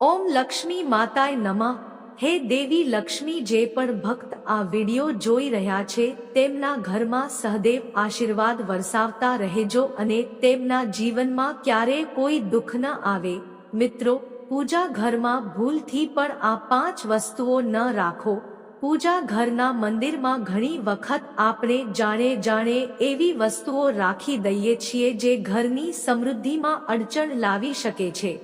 ઓમ લક્ષ્મી માતાય નમઃ. હે દેવી લક્ષ્મી જે પણ ભક્ત આ વિડિયો જોઈ રહ્યા છે, તેમના ઘરમાં સહદેવ આશીર્વાદ વરસાવતા રહેજો અને તેમના જીવનમાં ક્યારેય કોઈ દુઃખ ન આવે. મિત્રો, પૂજા ઘરમાં ભૂલથી પણ આ પાંચ વસ્તુઓ ન રાખો. પૂજા ઘરના મંદિરમાં ઘણી વખત આપણે જાણે જાણે એવી વસ્તુઓ રાખી દઈએ છીએ જે ઘરની સમૃદ્ધિમાં અડચણ લાવી શકે છે.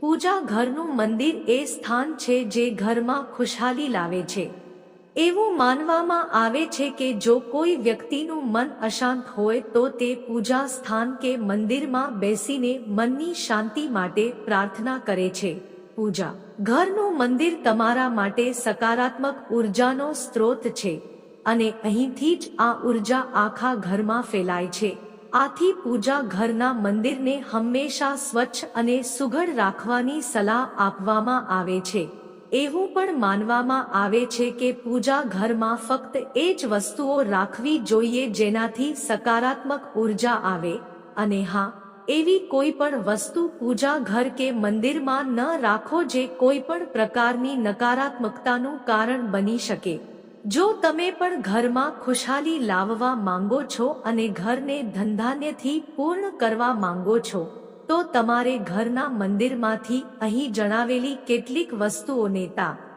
પૂજા ઘરનું મંદિર એ સ્થાન છે જે ઘરમાં ખુશહાલી લાવે છે. એવું માનવામાં આવે છે કે જો કોઈ વ્યક્તિનું મન અશાંત હોય તો તે પૂજા સ્થાન કે મંદિરમાં બેસીને મનની શાંતિ માટે પ્રાર્થના કરે છે. પૂજા ઘરનું મંદિર તમારા માટે સકારાત્મક ઉર્જાનો સ્ત્રોત છે અને અહીંથી જ આ ઊર્જા આખા ઘરમાં ફેલાય છે. આથી પૂજા ઘરના મંદિરને હંમેશા સ્વચ્છ અને સુઘડ રાખવાની સલાહ આપવામાં આવે છે. એવું પણ માનવામાં આવે છે કે પૂજા ઘરમાં ફક્ત એ જ વસ્તુઓ રાખવી જોઈએ જેનાથી સકારાત્મક ઊર્જા આવે. અને હા, એવી કોઈ પણ વસ્તુ પૂજા ઘર કે મંદિરમાં ન રાખો જે કોઈ પણ પ્રકારની નકારાત્મકતાનું કારણ બની શકે. જો તમે પણ ઘરમાં ખુશાલી લાવવા માંગો છો અને ઘરને ધંધાન્યથી પૂર્ણ કરવા માંગો છો, તો તમારે ઘરના મંદિરમાંથી અહીં જણાવેલી કેટલીક વસ્તુઓને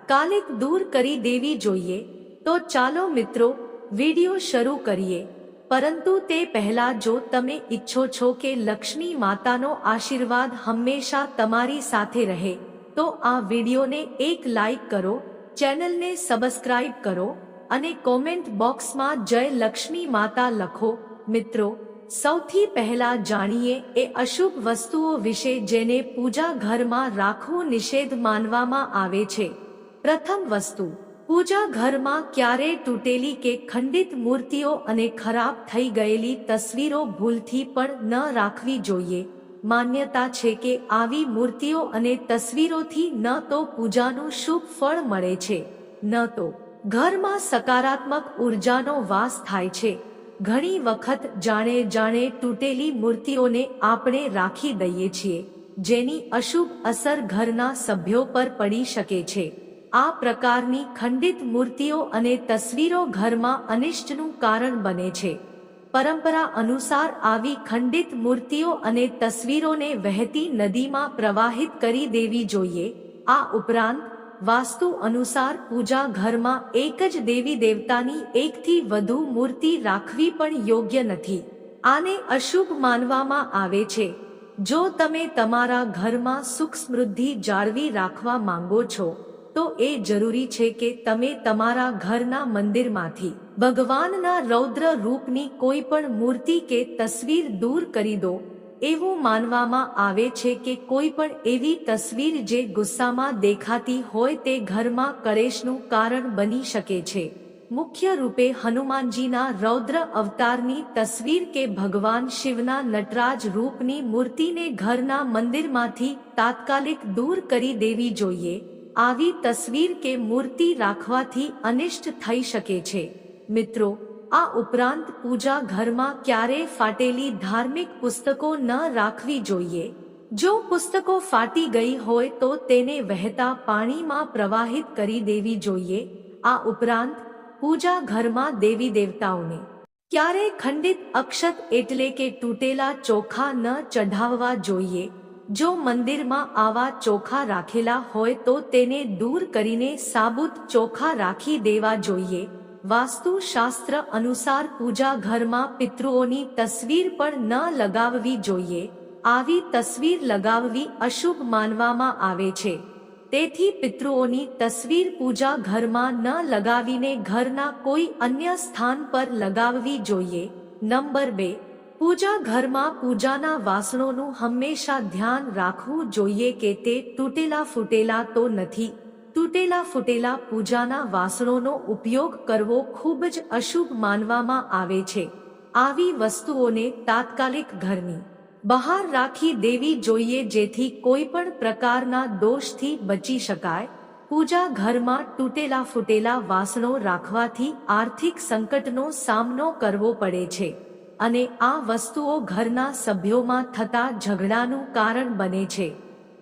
કાલિક દૂર કરી દેવી જોઈએ. તો ચાલો મિત્રો, વિડિયો શરૂ કરીએ. પરંતુ તે પહેલા જો તમે ઈચ્છો છો કે લક્ષ્મી માતાનો આશીર્વાદ હંમેશા તમારી સાથે રહે, તો આ વિડીયોને એક લાઈક કરો ચેનલને સબસ્ક્રાઇબ કરો અને કોમેન્ટ બોક્સમાં જય લક્ષ્મી માતા લખો. મિત્રો, સૌથી પહેલા જાણીએ એ અશુભ વસ્તુઓ વિશે જેને પૂજા ઘરમાં રાખવું નિષેધ માનવામાં આવે છે. પ્રથમ વસ્તુ પૂજા ઘરમાં ક્યારેય તૂટેલી કે ખંડિત મૂર્તિઓ અને ખરાબ થઈ ગયેલી તસવીરો ભૂલથી પણ ન રાખવી જોઈએ. માન્યતા છે કે આવી મૂર્તિઓ અને તસવીરોથી ન તો પૂજાનું શુભ ફળ મળે છે, ન તો ઘરમાં સકારાત્મક ઉર્જાનો વાસ થાય છે. ઘણી વખત જાણે જાણે તૂટેલી મૂર્તિઓને આપણે રાખી દઈએ છીએ, જેની અશુભ અસર ઘરના સભ્યો પર પડી શકે છે. આ પ્રકારની ખંડિત મૂર્તિઓ અને તસવીરો ઘરમાં અનિષ્ટનું કારણ બને છે. પરંપરા અનુસાર આવી ખંડિત મૂર્તિઓ અને તસવીરોને વહેતી નદીમાં પ્રવાહિત કરી દેવી જોઈએ. આ ઉપરાંત, વાસ્તુ અનુસાર પૂજા ઘરમાં એક જ દેવી દેવતાની એકથી વધુ મૂર્તિ રાખવી પણ યોગ્ય નથી. આને અશુભ માનવામાં આવે છે. જો તમે તમારા ઘરમાં સુખ સમૃદ્ધિ જાળવી રાખવા માંગો છો તો એ જરૂરી છે કે તમે તમારા ઘરના મંદિરમાંથી ભગવાનના રૌદ્ર રૂપની કોઈ પણ મૂર્તિ કે તસવીર દૂર કરી દો. એવું માનવામાં આવે છે કે કોઈ પણ એવી તસવીર જે ગુસ્સામાં દેખાતી હોય તે ઘરમાં કલેશનું કારણ બની શકે છે. મુખ્ય રૂપે હનુમાનજીના રૌદ્ર અવતારની તસવીર કે ભગવાન શિવના નટરાજ રૂપની મૂર્તિને ઘરના મંદિરમાંથી તાત્કાલિક દૂર કરી દેવી જોઈએ. આવી તસવીર કે મૂર્તિ રાખવાથી અનિષ્ટ થઈ શકે છે. મિત્રો, આ ઉપરાંત પૂજા ઘરમાં ક્યારેય ફાટેલી ધાર્મિક પુસ્તકો ન રાખવી જોઈએ. જો પુસ્તકો ફાટી ગઈ હોય તો તેને વહેતા પાણીમાં પ્રવાહિત કરી દેવી જોઈએ. આ ઉપરાંત, પૂજા ઘરમાં દેવી દેવતાઓને ક્યારેય ખંડિત અક્ષત એટલે કે તૂટેલા ચોખા ન ચઢાવવા જોઈએ. જો મંદિરમાં આવા ચોખા રાખેલા હોય તો તેને દૂર કરીને સાબુત ચોખા રાખી દેવા જોઈએ. વાસ્તુશાસ્ત્ર અનુસાર પૂજા ઘરમાં પિતૃઓની તસવીર પણ ન લગાવવી જોઈએ. આવી તસવીર લગાવવી અશુભ માનવામાં આવે છે. તેથી પિતૃઓની તસવીર પૂજા ઘરમાં ન લગાવીને ઘરના કોઈ અન્ય સ્થાન પર લગાવવી જોઈએ. નંબર બે પૂજા ઘરમાં પૂજાના વાસણોનું હંમેશા ધ્યાન રાખવું જોઈએ કે તે તૂટેલા ફૂટેલા તો નથી. તૂટેલા ફૂટેલા પૂજાના વાસણોનો ઉપયોગ કરવો ખૂબ જ અશુભ માનવામાં આવે છે. આવી વસ્તુઓને તાત્કાલિક ઘરની બહાર રાખી દેવી જોઈએ જેથી કોઈ પણ પ્રકારના દોષથી બચી શકાય. પૂજા ઘરમાં તૂટેલા ફૂટેલા વાસણો રાખવાથી આર્થિક સંકટનો સામનો કરવો પડે છે. અને આ વસ્તુઓ ઘરના સભ્યોમાં થતા ઝઘડાનું કારણ બને છે.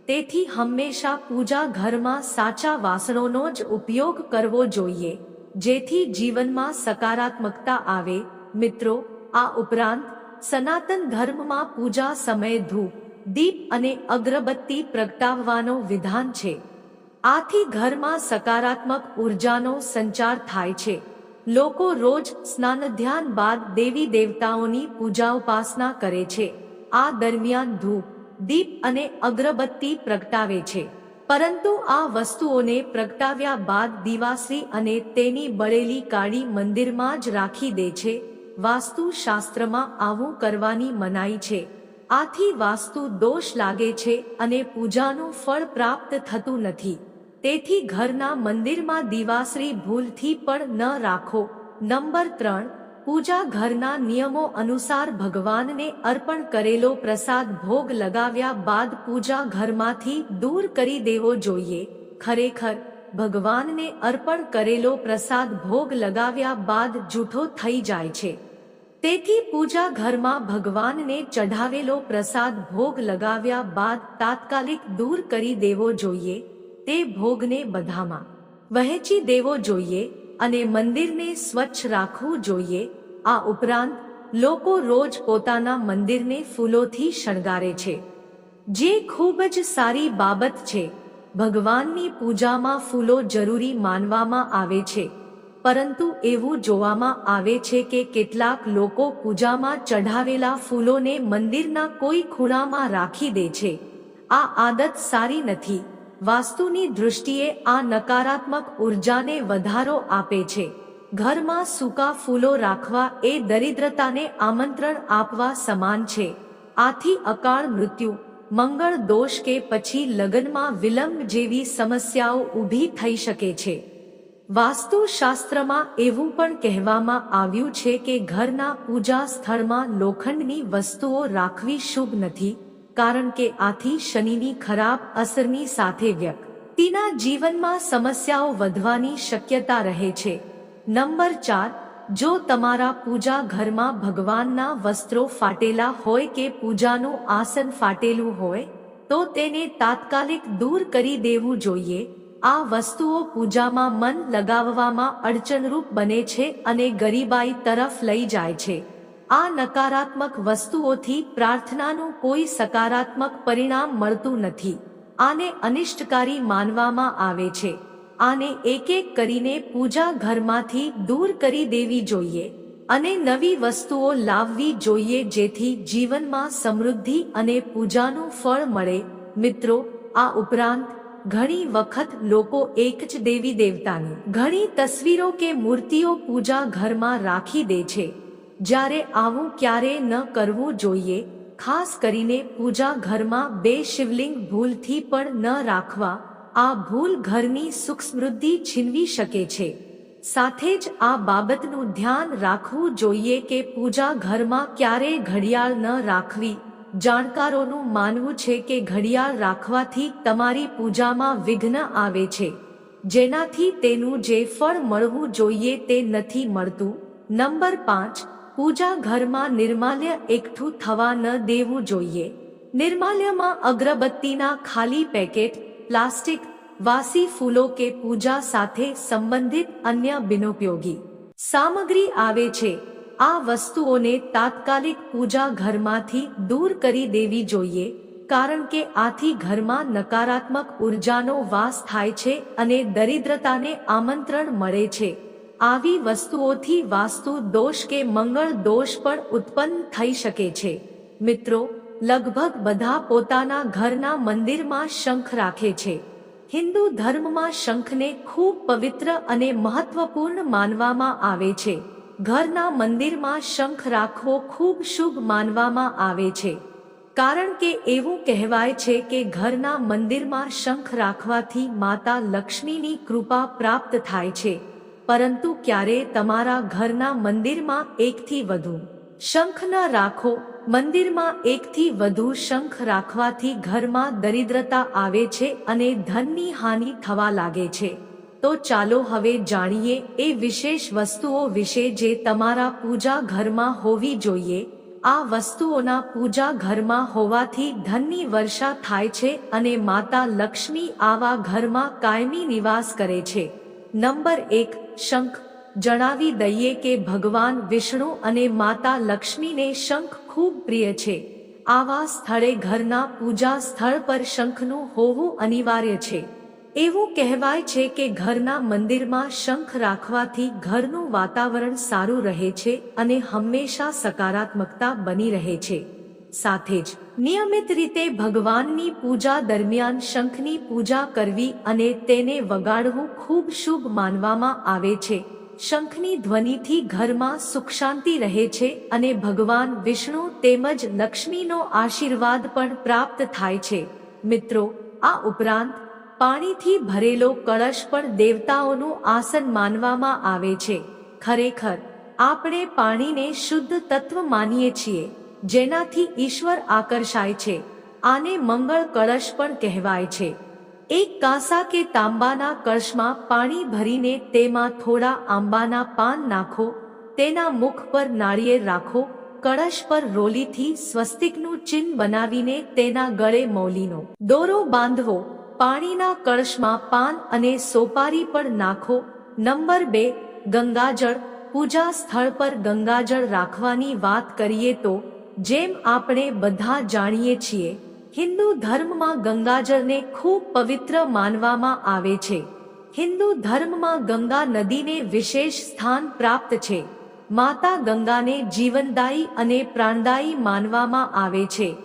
તેથી હંમેશા પૂજા ઘરમાં સાચા વાસણોનો જ ઉપયોગ કરવો જોઈએ, જેથી જીવનમાં સકારાત્મકતા આવે. મિત્રો, આ ઉપરાંત, સનાતન ધર્મમાં પૂજા સમયે ધૂપ, દીપ અને અગરબત્તી પ્રગટાવવાનો વિધાન છે. આથી ઘરમાં સકારાત્મક ઉર્જાનો સંચાર થાય છે. લોકો રોજ સ્નાન ધ્યાન બાદ દેવી દેવતાઓની પૂજા ઉપાસના કરે છે. આ દરમિયાન ધૂપ, દીપ અને અગરબત્તી પ્રગટાવે છે. પરંતુ આ વસ્તુઓને પ્રગટાવ્યા બાદ દિવાસી અને તેની બળેલી કાળી મંદિરમાં જ રાખી દે છે. વાસ્તુશાસ્ત્રમાં આવું કરવાની મનાઈ છે. આથી વાસ્તુ દોષ લાગે છે અને પૂજાનું ફળ પ્રાપ્ત થતું નથી. તેથી ઘરના મંદિરમાં દિવાસરી ભૂલથી પણ ન રાખો. નંબર ત્રણ, પૂજા ઘરના નિયમો અનુસાર ભગવાનને અર્પણ કરેલો પ્રસાદ ભોગ લગાવ્યા બાદ પૂજા ઘરમાંથી દૂર કરી દેવો જોઈએ. ખરેખર, ભગવાનને અર્પણ કરેલો પ્રસાદ ભોગ લગાવ્યા બાદ જૂઠો થઈ જાય છે. તેથી પૂજા ઘરમાં ભગવાનને ચઢાવેલો પ્રસાદ ભોગ લગાવ્યા બાદ તાત્કાલિક દૂર કરી દેવો જોઈએ. તે ભોગને બધામાં. વહેંચી દેવો જોઈએ અને મંદિરને સ્વચ્છ રાખવું જોઈએ. આ ઉપરાંત, લોકો રોજ પોતાના મંદિરને ફૂલોથી શણગારે છે. જે ખૂબ જ સારી બાબત છે. ભગવાનની પૂજામાં ફૂલો જરૂરી માનવામાં આવે છે. પરંતુ એવું જોવામાં આવે છે કે કેટલાક લોકો પૂજામાં ચઢાવેલા ફૂલોને મંદિરના કોઈ ખૂણામાં રાખી દે છે. આ આદત સારી નથી. વાસ્તુની દૃષ્ટિએ આ નકારાત્મક ઉર્જાને વધારો આપે છે. ઘરમાં સૂકા ફૂલો રાખવા એ દરિદ્રતાને આમંત્રણ આપવા સમાન છે. આથી અકાળ મૃત્યુ, મંગળ દોષ કે પછી લગ્નમાં વિલંબ જેવી સમસ્યાઓ ઊભી થઈ શકે છે. વાસ્તુશાસ્ત્રમાં એવું પણ કહેવામાં આવ્યું છે કે ઘરના પૂજા સ્થળમાં લોખંડની વસ્તુઓ રાખવી શુભ નથી કારણ કે આથી શનિની ખરાબ અસરની સાથે વ્યક્તિના જીવનમાં સમસ્યાઓ વધવાની શક્યતા રહે છે. નંબર ચાર, જો તમારા પૂજા ઘરમાં ભગવાનના વસ્ત્રો ફાટેલા હોય કે પૂજાનું આસન ફાટેલું હોય, તો તેને તાત્કાલિક દૂર કરી દેવું જોઈએ. આ વસ્તુઓ પૂજામાં મન લગાવવામાં અડચણરૂપ બને છે અને ગરીબાઈ તરફ લઈ જાય છે. આ નકારાત્મક વસ્તુઓથી પ્રાર્થનાનું કોઈ સકારાત્મક પરિણામ મળતું નથી. આને અનિષ્ટકારી માનવામાં આવે છે. આને એક એક કરીને પૂજા ઘરમાંથી દૂર કરી દેવી જોઈએ અને નવી વસ્તુઓ લાવવી જોઈએ જેથી જીવનમાં સમૃદ્ધિ અને પૂજાનું ફળ મળે. મિત્રો, આ ઉપરાંત ઘણી વખત લોકો એક જ દેવી દેવતાની ઘણી તસવીરો કે મૂર્તિઓ પૂજા ઘરમાં રાખી દે છે. જ્યારે આવું ક્યારેય ન કરવું જોઈએ, ખાસ કરીને પૂજા ઘરમાં બે શિવલિંગ ભૂલથી પણ ન રાખવા, આ ભૂલ ઘરની સુખ સમૃદ્ધિ છીનવી શકે છે. સાથે જ આ બાબતનું ધ્યાન રાખવું જોઈએ કે પૂજા ઘરમાં ક્યારેય ઘડિયાળ ન રાખવી. જાણકારોનું માનવું છે કે ઘડિયાળ રાખવાથી તમારી પૂજામાં વિઘ્ન આવે છે. જેનાથી તેનું જે ફળ મળવું જોઈએ તે નથી મળતું. નંબર પાંચ પૂજા ઘરમાં નિર્માલ્ય એકઠું થવા ન દેવું જોઈએ. નિર્માલ્યમાં અગરબત્તીના ખાલી પેકેટ, પ્લાસ્ટિક, વાસી ફૂલો કે પૂજા સાથે સંબંધિત અન્ય બિનોપયોગી સામગ્રી આવે છે. આ વસ્તુઓને તાત્કાલિક પૂજા ઘરમાંથી દૂર કરી દેવી જોઈએ, કારણ કે આથી ઘરમાં નકારાત્મક ઉર્જાનો વાસ થાય છે અને દરિદ્રતાને આમંત્રણ મળે છે. આવી વસ્તુઓથી વાસ્તુ દોષ કે મંગળ દોષ પણ ઉત્પન્ન થઈ શકે છે. મિત્રો, લગભગ બધા પોતાના ઘરના મંદિરમાં શંખ રાખે છે. હિન્દુ ધર્મમાં શંખને ખૂબ પવિત્ર અને મહત્વપૂર્ણ માનવામાં આવે છે. ઘરના મંદિરમાં શંખ રાખવો ખૂબ શુભ માનવામાં આવે છે. કારણ કે એવું કહેવાય છે કે ઘરના મંદિરમાં શંખ રાખવાથી માતા લક્ષ્મીની કૃપા પ્રાપ્ત થાય છે. પરંતુ ક્યારે તમારા ઘરના મંદિરમાં એકથી વધુ શંખ ન રાખો. મંદિરમાં એકથી વધુ શંખ રાખવાથી ઘરમાં દરિદ્રતા આવે છે અને ધનની હાનિ થવા લાગે છે. તો ચાલો હવે જાણીએ એ વિશેષ વસ્તુઓ વિશે જે તમારા પૂજા ઘરમાં હોવી જોઈએ. આ વસ્તુઓના પૂજા ઘરમાં હોવાથી ધનની વર્ષા થાય છે અને માતા લક્ષ્મી આવા ઘરમાં કાયમી નિવાસ કરે છે. નંબર એક શંખ. જણાવી દઈએ કે ભગવાન વિષ્ણુ અને માતા લક્ષ્મીને શંખ ખૂબ પ્રિય છે. આવા સ્થળે ઘરના પૂજા સ્થળ પર શંખનું હોવું અનિવાર્ય છે. એવું કહેવાય છે કે ઘરના મંદિરમાં શંખ રાખવાથી ઘરનું વાતાવરણ સારું રહે છે અને હંમેશા સકારાત્મકતા બની રહે છે. સાથે જ નિયમિત રીતે ભગવાનની પૂજા દરમિયાન શંખની પૂજા કરવી અને તેને વગાડવું ખૂબ શુભ માનવામાં આવે છે. શંખની ધ્વનિથી ઘરમાં સુખ શાંતિ રહે છે અને ભગવાન વિષ્ણુ તેમજ લક્ષ્મીનો આશીર્વાદ પણ પ્રાપ્ત થાય છે. મિત્રો, આ ઉપરાંત પાણીથી ભરેલો કળશ પણ દેવતાઓનું આસન માનવામાં આવે છે. ખરેખર, આપણે પાણીને શુદ્ધ તત્વ માનીએ છીએ. જેનાથી ઈશ્વર આકર્ષાય છે, આને મંગળ કળશ પણ કહેવાય છે. એક કાંસા કે તાંબાના કળશમાં પાણી ભરીને તેમાં થોડા આંબાના પાન નાખો, તેના મુખ પર નાળિયેર રાખો, કળશ પર રોલીથી સ્વસ્તિકનું ચિહ્ન બનાવીને તેના ગળે મૌલીનો દોરો બાંધવો, પાણીના કળશમાં પાન અને સોપારી પણ નાખો. નંબર બે, ગંગાજળ. પૂજા સ્થળ પર ગંગાજળ રાખવાની વાત કરીએ તો જેમ આપણે બધા જાણીએ છીએ, હિન્દુ ધર્મમાં ગંગાજળને ખૂબ પવિત્ર માનવામાં આવે છે. હિન્દુ ધર્મમાં ગંગા નદીને વિશેષ સ્થાન પ્રાપ્ત છે. માતા ગંગાને જીવનદાયી અને પ્રાણદાયી માનવામાં આવે છે.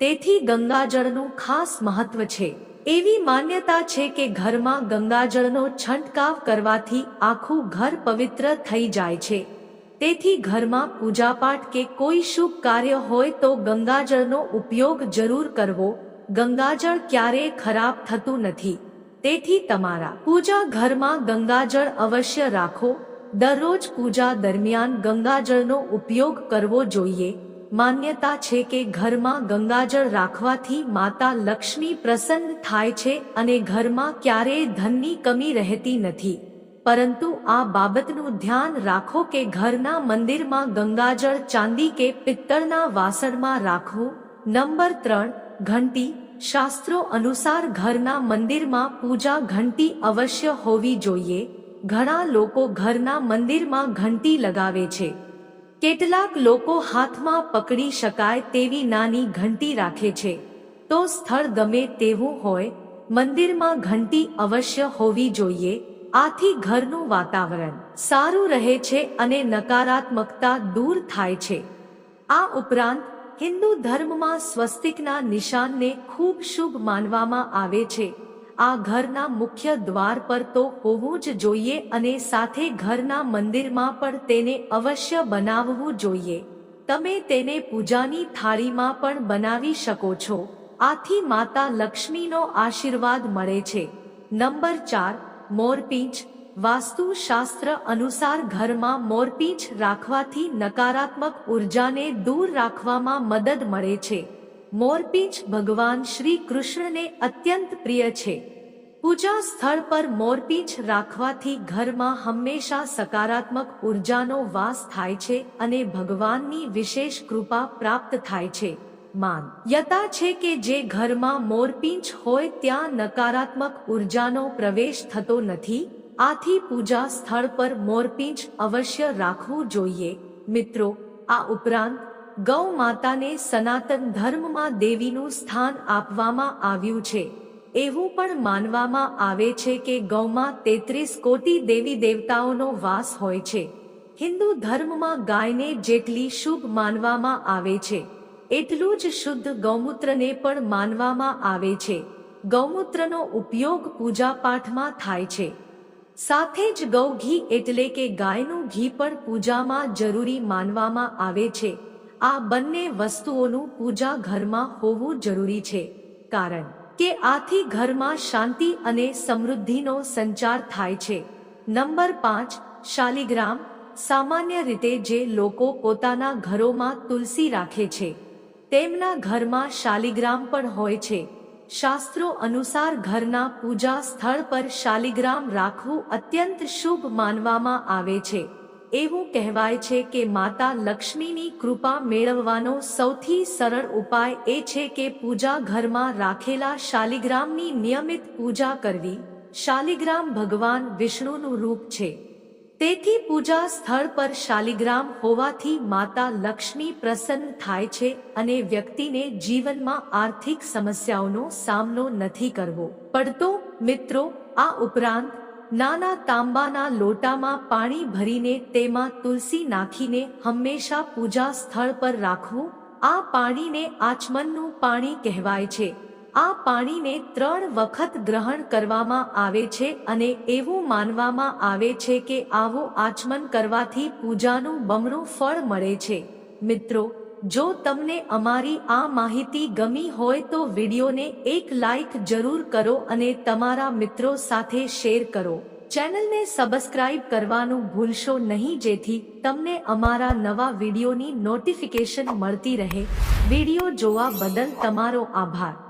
તેથી ગંગાજળનું ખાસ મહત્વ છે. એવી માન્યતા છે કે ઘરમાં ગંગાજળનો છંટકાવ કરવાથી આખું ઘર પવિત્ર થઈ જાય છે. તેથી ઘરમાં પૂજાપાઠ કે કોઈ શુભ કાર્ય હોય તો ગંગાજળનો ઉપયોગ જરૂર કરવો. ગંગાજળ ક્યારેય ખરાબ થતું નથી. તેથી તમારા પૂજા ઘરમાં ગંગાજળ અવશ્ય રાખો. દરરોજ પૂજા દરમિયાન ગંગાજળનો ઉપયોગ કરવો જોઈએ. માન્યતા છે કે ઘરમાં ગંગાજળ રાખવાથી માતા લક્ષ્મી પ્રસન્ન થાય છે અને ઘરમાં ક્યારેય ધનની કમી રહેતી નથી. પરંતુ આ બાબતનું ધ્યાન રાખો કે ઘરના મંદિરમાં ગંગાજળ ચાંદી કે પિત્તળના વાસણમાં રાખવું. નંબર ત્રણ, ઘંટી. શાસ્ત્રો અનુસાર ઘરના મંદિરમાં પૂજા ઘંટી અવશ્ય હોવી જોઈએ. ઘણા લોકો ઘરના મંદિરમાં ઘંટી લગાવે છે. કેટલાક લોકો હાથમાં પકડી શકાય તેવી નાની ઘંટી રાખે છે. તો સ્થળ ગમે તેવું હોય, મંદિરમાં ઘંટી અવશ્ય હોવી જોઈએ. આથી ઘરનું વાતાવરણ સારું રહે છે અને નકારાત્મકતા દૂર થાય છે. આ ઉપરાંત, હિન્દુ ધર્મમાં સ્વસ્તિકના નિશાનને ખૂબ શુભ માનવામાં આવે છે. આ ઘરના મુખ્ય દ્વાર પર તો હોવું જ જોઈએ અને સાથે ઘરના મંદિરમાં પણ તેને અવશ્ય બનાવવું જોઈએ. તમે તેને પૂજાની થાળીમાં પણ બનાવી શકો છો. આથી માતા લક્ષ્મીનો આશીર્વાદ મળે છે. નંબર ચાર મોરપીંછ વાસ્તુશાસ્ત્ર અનુસાર ઘરમાં મોરપીંછ રાખવાથી નકારાત્મક ઉર્જાને દૂર રાખવામાં મદદ મળે છે. મોરપીંછ ભગવાન શ્રી કૃષ્ણને અત્યંત પ્રિય છે. પૂજા સ્થળ પર મોરપીંછ રાખવાથી ઘરમાં હંમેશા સકારાત્મક ઉર્જાનો વાસ થાય છે અને ભગવાનની વિશેષ કૃપા પ્રાપ્ત થાય છે. માન. યતા છે કે જે ઘરમાં મોરપીંછ હોય ત્યાં નકારાત્મક ઉર્જાનો પ્રવેશ થતો નથી. આથી પૂજા સ્થળ પર મોરપીંછ અવશ્ય રાખવું જોઈએ. મિત્રો, આ ઉપરાંત, ગૌ માતાને સનાતન ધર્મમાં દેવીનું સ્થાન આપવામાં આવ્યું છે. એવું પણ માનવામાં આવે છે કે ગૌમાં તેત્રીસ કોટી દેવી દેવતાઓનો વાસ હોય છે. હિન્દુ ધર્મમાં ગાયને જેટલી શુભ માનવામાં આવે છે. એટલું જ શુદ્ધ ગૌમૂત્રને પણ માનવામાં આવે છે. ગૌમૂત્રનો ઉપયોગ પૂજાપાઠમાં થાય છે. સાથે જ ગૌ ઘી એટલે કે ગાયનું ઘી પણ પૂજામાં જરૂરી માનવામાં આવે છે. આ બંને વસ્તુઓનું પૂજા ઘરમાં હોવું જરૂરી છે. કારણ કે આથી ઘરમાં શાંતિ અને સમૃદ્ધિનો સંચાર થાય છે. નંબર પાંચ, શાલિગ્રામ સામાન્ય રીતે જે લોકો પોતાના ઘરોમાં તુલસી રાખે છે. તેમના ઘરમાં શાલિગ્રામ પણ હોય છે. શાસ્ત્રો અનુસાર ઘરના પૂજા સ્થળ પર શાલિગ્રામ રાખવું અત્યંત શુભ માનવામાં આવે છે. એવું કહેવાય છે કે માતા લક્ષ્મીની કૃપા મેળવવાનો સૌથી સરળ ઉપાય એ છે કે પૂજા ઘરમાં રાખેલા શાલિગ્રામની નિયમિત પૂજા કરવી. શાલિગ્રામ ભગવાન વિષ્ણુનું રૂપ છે. તેથી પૂજા સ્થળ પર શાલિગ્રામ હોવાથી માતા લક્ષ્મી પ્રસન્ન થાય છે અને વ્યક્તિને જીવનમાં આર્થિક સમસ્યાઓનો સામનો નથી કરવો. પડતો, મિત્રો, આ ઉપરાંત, નાના તાંબાના લોટામાં પાણી ભરીને તેમાં તુલસી નાખીને હંમેશા પૂજા સ્થળ પર રાખવું, આ પાણીને આચમનનું પાણી કહેવાય છે. આ પાણીને ત્રણ વખત ગ્રહણ કરવામાં આવે છે અને એવું માનવામાં આવે છે કે આવું આચમન કરવાથી પૂજાનું બમણું ફળ મળે છે. મિત્રો, જો તમને અમારી આ માહિતી ગમી હોય તો વિડીયોને એક લાઈક જરૂર કરો અને તમારા મિત્રો સાથે શેર કરો. ચેનલને સબસ્ક્રાઇબ કરવાનું ભૂલશો નહીં જેથી તમને અમારા નવા વિડીયોની નોટિફિકેશન મળતી રહે. વીડિયો જોવા બદલ તમારો આભાર.